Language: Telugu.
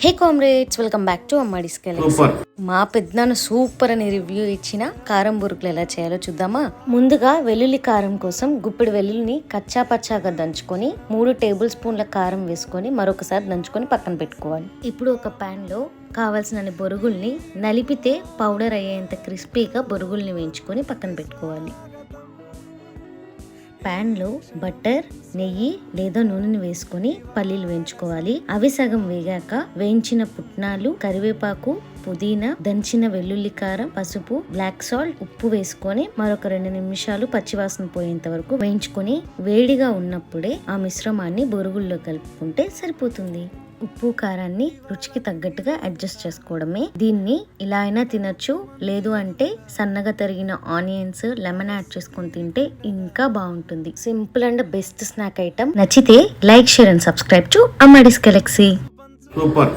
Hey comrades welcome back to అమ్మాడి స్కెల్ సూపర్ మా పెద్దనాన్న సూపర్ అని రివ్యూ ఇచ్చిన కారం బురుకులు ఎలా చేయాలో చూద్దామా? ముందుగా వెల్లుల్లి కారం కోసం గుప్పెడు వెల్లుల్లిని కచ్చా పచ్చాగా దంచుకొని మూడు టేబుల్ స్పూన్ల కారం వేసుకొని మరొకసారి దంచుకొని పక్కన పెట్టుకోవాలి. ఇప్పుడు ఒక పాన్లో కావాల్సిన బొరుగుల్ని నలిపితే పౌడర్ అయ్యేంత క్రిస్పీగా బొరుగుల్ని వేయించుకొని పక్కన పెట్టుకోవాలి. ప్యాన్లో బట్టర్ నెయ్యి లేదా నూనెని వేసుకొని పల్లీలు వేయించుకోవాలి. అవి సగం వేగాక వేయించిన పుట్నాలు కరివేపాకు పుదీనా దంచిన వెల్లుల్లి కారం పసుపు బ్లాక్ సాల్ట్ ఉప్పు వేసుకొని మరొక రెండు నిమిషాలు పచ్చివాసన పోయేంత వరకు వేయించుకొని వేడిగా ఉన్నప్పుడే ఆ మిశ్రమాన్ని బొరుగుల్లో కలుపుకుంటే సరిపోతుంది. ఉప్పు కారాన్ని రుచికి తగ్గట్టుగా అడ్జస్ట్ చేసుకోవడమే. దీన్ని ఇలా అయినా తినొచ్చు. లేదు అంటే సన్నగా తరిగిన ఆనియన్స్ లెమన్ యాడ్ చేసుకొని తింటే ఇంకా బాగుంటుంది. Simple and best snack item. నచ్చితే like share and subscribe to Ammadi's galaxy. Super.